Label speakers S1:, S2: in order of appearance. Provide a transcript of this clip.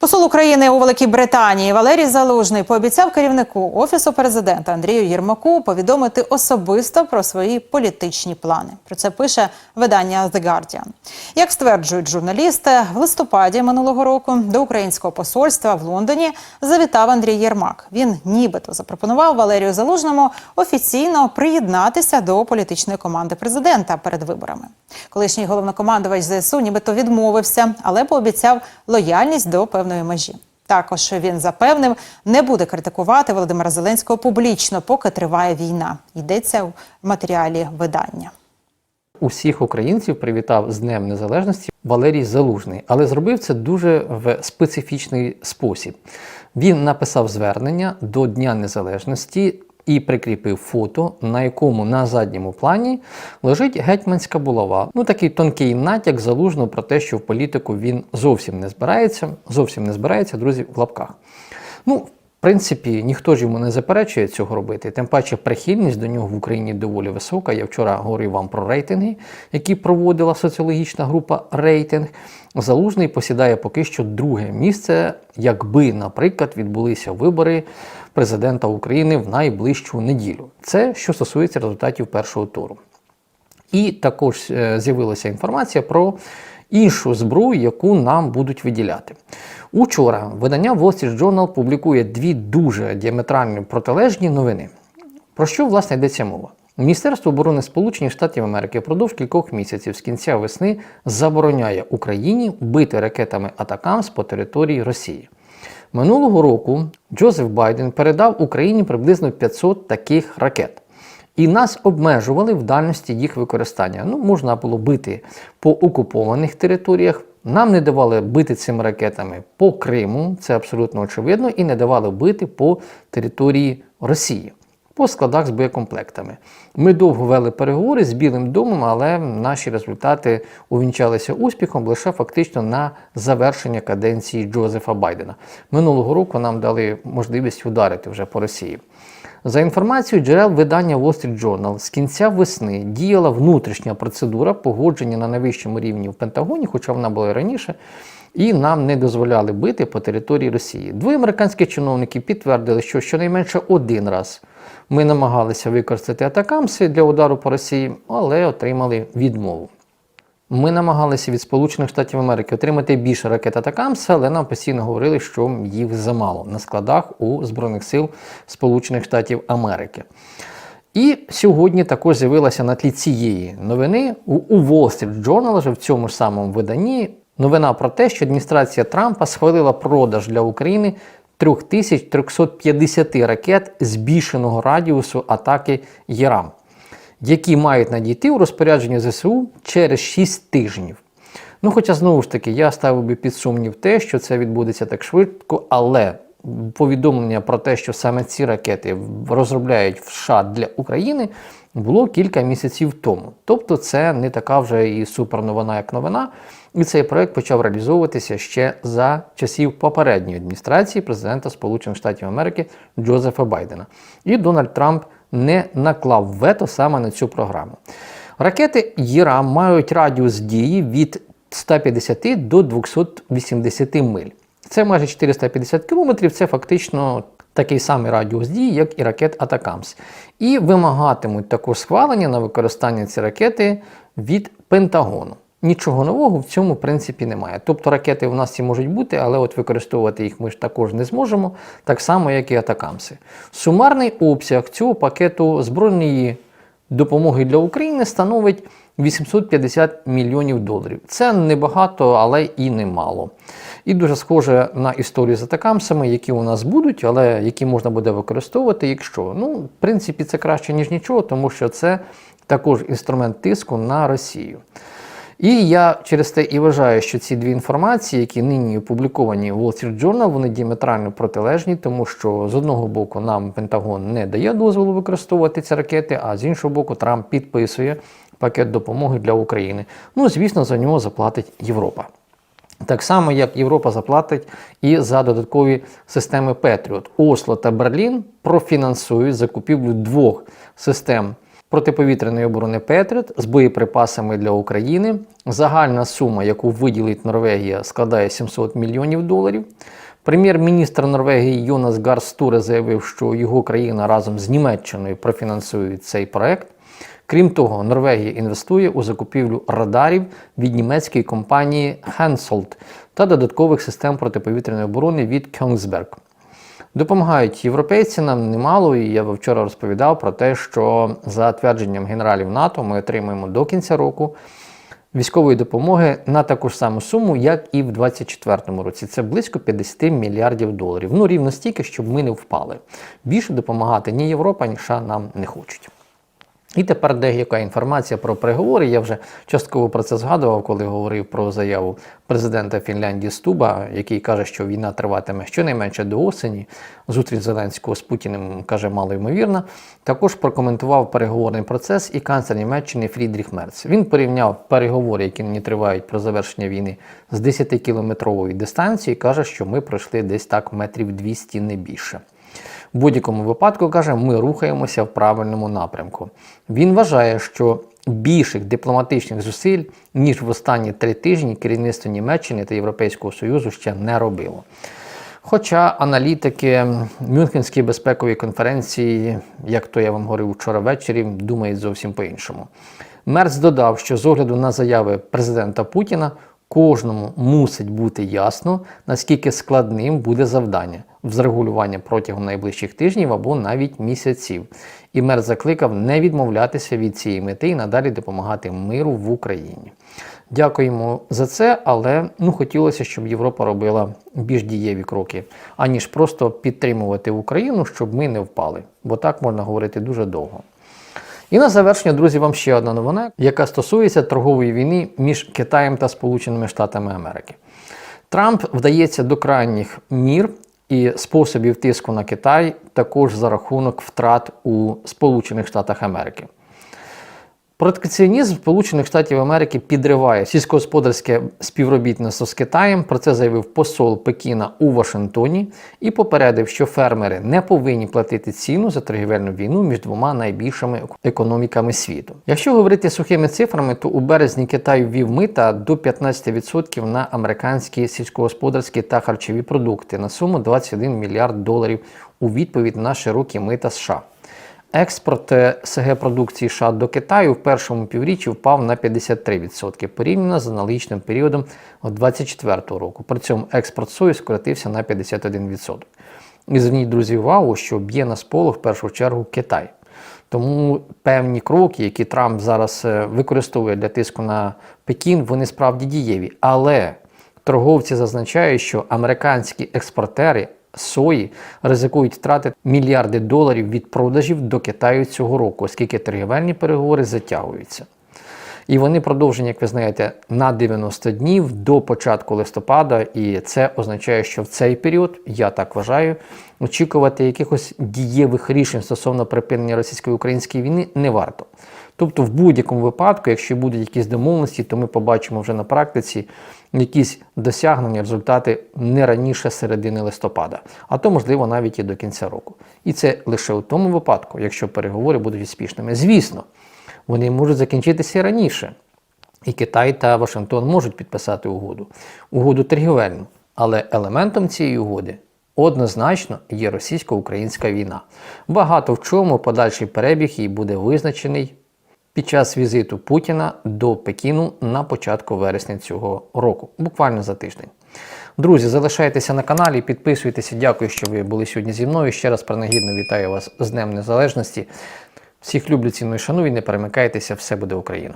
S1: Посол України у Великій Британії Валерій Залужний пообіцяв керівнику офісу президента Андрію Єрмаку повідомити особисто про свої політичні плани. Про це пише видання The Guardian. Як стверджують журналісти, в листопаді минулого року до українського посольства в Лондоні завітав Андрій Єрмак. Він нібито запропонував Валерію Залужному офіційно приєднатися до політичної команди президента перед виборами. Колишній головнокомандувач ЗСУ нібито відмовився, але пообіцяв лояльність до певної межі. Також він запевнив, не буде критикувати Володимира Зеленського публічно, поки триває війна. Йдеться в матеріалі видання.
S2: Усіх українців привітав з Днем Незалежності Валерій Залужний, але зробив це дуже в специфічний спосіб. Він написав звернення до Дня Незалежності і прикріпив фото, на якому на задньому плані лежить гетьманська булава. Ну такий тонкий натяк залужно про те, що в політику він зовсім не збирається. Зовсім не збирається, друзі, в лапках. Ну, принципі, ніхто ж йому не заперечує цього робити. Тим паче прихильність до нього в Україні доволі висока. Я вчора говорив вам про рейтинги, які проводила соціологічна група рейтинг. Залужний посідає поки що друге місце, якби, наприклад, відбулися вибори президента України в найближчу неділю. Це що стосується результатів першого туру. І також е, з'явилася інформація про іншу зброю, яку нам будуть виділяти. Учора видання Wall Street Journal публікує дві дуже діаметрально протилежні новини. Про що власне йдеться мова? Міністерство оборони Сполучених Штатів Америки впродовж кількох місяців з кінця весни забороняє Україні бити ракетами Атакамс по території Росії. Минулого року Джозеф Байден передав Україні приблизно 500 таких ракет. І нас обмежували в дальності їх використання. Ну, можна було бити по окупованих територіях. Нам не давали бити цими ракетами по Криму, це абсолютно очевидно, і не давали бити по території Росії, по складах з боєкомплектами. Ми довго вели переговори з Білим домом, але наші результати увінчалися успіхом лише фактично на завершення каденції Джозефа Байдена. Минулого року нам дали можливість ударити вже по Росії. За інформацією джерел видання Wall Street Journal, з кінця весни діяла внутрішня процедура погодження на найвищому рівні в Пентагоні, хоча вона була і раніше, і нам не дозволяли бити по території Росії. Двоє американських чиновників підтвердили, що щонайменше один раз ми намагалися використати атакамси для удару по Росії, але отримали відмову. Ми намагалися від Сполучених Штатів Америки отримати більше ракет Атакамс, але нам постійно говорили, що їх замало на складах у Збройних сил Сполучених Штатів Америки. І сьогодні також з'явилася на тлі цієї новини у Wall Street Journal, вже в цьому ж самому виданні, новина про те, що адміністрація Трампа схвалила продаж для України 3350 ракет збільшеного радіусу атаки ЄРАМ які мають надійти у розпорядження ЗСУ через 6 тижнів. Ну, хоча, знову ж таки, я ставив би під сумнів те, що це відбудеться так швидко, але повідомлення про те, що саме ці ракети розробляють в США для України, було кілька місяців тому. Тобто це не така вже і суперновина, як новина. І цей проект почав реалізовуватися ще за часів попередньої адміністрації президента Сполучених Штатів Америки Джозефа Байдена. І Дональд Трамп не наклав вето саме на цю програму. Ракети ЄРА мають радіус дії від 150 до 280 миль. Це майже 450 кілометрів, це фактично такий самий радіус дії, як і ракет Атакамс. І вимагатимуть також схвалення на використання цієї ракети від Пентагону. Нічого нового в цьому принципі немає. Тобто ракети в нас ці можуть бути, але от використовувати їх ми ж також не зможемо, так само, як і атакамси. Сумарний обсяг цього пакету збройної допомоги для України становить 850 мільйонів доларів. Це небагато, але і немало. І дуже схоже на історію з атакамсами, які у нас будуть, але які можна буде використовувати, якщо. Ну, в принципі, це краще, ніж нічого, тому що це також інструмент тиску на Росію. І я через те і вважаю, що ці дві інформації, які нині опубліковані в Wall Street Journal, вони діаметрально протилежні, тому що з одного боку нам Пентагон не дає дозволу використовувати ці ракети, а з іншого боку, Трамп підписує пакет допомоги для України. Ну, звісно, за нього заплатить Європа. Так само, як Європа заплатить і за додаткові системи Петріот. Осло та Берлін профінансують закупівлю двох систем протиповітряної оборони Петріот з боєприпасами для України. Загальна сума, яку виділить Норвегія, складає 700 мільйонів доларів. Прем'єр-міністр Норвегії Йонас Гарстуре заявив, що його країна разом з Німеччиною профінансує цей проект. Крім того, Норвегія інвестує у закупівлю радарів від німецької компанії Hensoldt та додаткових систем протиповітряної оборони від Kongsberg. Допомагають європейці нам немало, і я вчора розповідав про те, що за твердженням генералів НАТО ми отримаємо до кінця року військової допомоги на таку ж саму суму, як і в 2024 році. Це близько 50 мільярдів доларів. Ну рівно стільки, щоб ми не впали. Більше допомагати ні Європа, ні США нам не хочуть. І тепер деяка інформація про переговори. Я вже частково про це згадував, коли говорив про заяву президента Фінляндії Стуба, який каже, що війна триватиме щонайменше до осені. Зустріч Зеленського з Путіним каже мало ймовірно. Також прокоментував переговорний процес і канцлер Німеччини Фрідріх Мерц. Він порівняв переговори, які нині тривають про завершення війни з 10-кілометрової дистанції. і каже, що ми пройшли десь так метрів 200 не більше. В будь-якому випадку каже, ми рухаємося в правильному напрямку. Він вважає, що більших дипломатичних зусиль, ніж в останні три тижні керівництво Німеччини та Європейського Союзу ще не робило. Хоча аналітики Мюнхенської безпекової конференції, як то я вам говорив вчора ввечері, думають зовсім по-іншому. Мерц додав, що з огляду на заяви президента Путіна кожному мусить бути ясно, наскільки складним буде завдання з протягом найближчих тижнів або навіть місяців. І мер закликав не відмовлятися від цієї мети і надалі допомагати миру в Україні. Дякуємо за це, але ну хотілося, щоб Європа робила більш дієві кроки, аніж просто підтримувати Україну, щоб ми не впали. Бо так можна говорити дуже довго. І на завершення, друзі, вам ще одна новина, яка стосується торгової війни між Китаєм та Сполученими Штатами Америки. Трамп вдається до крайніх мір і способів тиску на Китай також за рахунок втрат у Сполучених Штатах Америки. Протекціонізм Сполучених Штатів Америки підриває сільськогосподарське співробітництво з Китаєм. Про це заявив посол Пекіна у Вашингтоні і попередив, що фермери не повинні платити ціну за торгівельну війну між двома найбільшими економіками світу. Якщо говорити сухими цифрами, то у березні Китай ввів мита до 15% на американські сільськогосподарські та харчові продукти на суму 21 мільярд доларів у відповідь на широкі мита США. Експорт СГ продукції США до Китаю в першому півріччі впав на 53% порівняно з аналогічним періодом 2024 року. При цьому експорт сої скоротився на 51%. І зверніть, друзі, увагу, що б'є на сполох в першу чергу Китай. Тому певні кроки, які Трамп зараз е, використовує для тиску на Пекін, вони справді дієві. Але торговці зазначають, що американські експортери сої ризикують втратити мільярди доларів від продажів до Китаю цього року, оскільки торгівельні переговори затягуються. І вони продовжені, як ви знаєте, на 90 днів до початку листопада, і це означає, що в цей період, я так вважаю, очікувати якихось дієвих рішень стосовно припинення російсько-української війни не варто. Тобто, в будь-якому випадку, якщо будуть якісь домовленості, то ми побачимо вже на практиці якісь досягнення, результати не раніше середини листопада, а то, можливо, навіть і до кінця року. І це лише у тому випадку, якщо переговори будуть успішними. Звісно, вони можуть закінчитися раніше. І Китай та Вашингтон можуть підписати угоду, угоду торгівельну. Але елементом цієї угоди однозначно є російсько-українська війна. Багато в чому подальший перебіг її буде визначений під час візиту Путіна до Пекіну на початку вересня цього року, буквально за тиждень. Друзі, залишайтеся на каналі, підписуйтеся. Дякую, що ви були сьогодні зі мною. Ще раз принагідно вітаю вас з Днем Незалежності. Всіх люблю, ціную, шаную, не перемикайтеся, все буде Україна!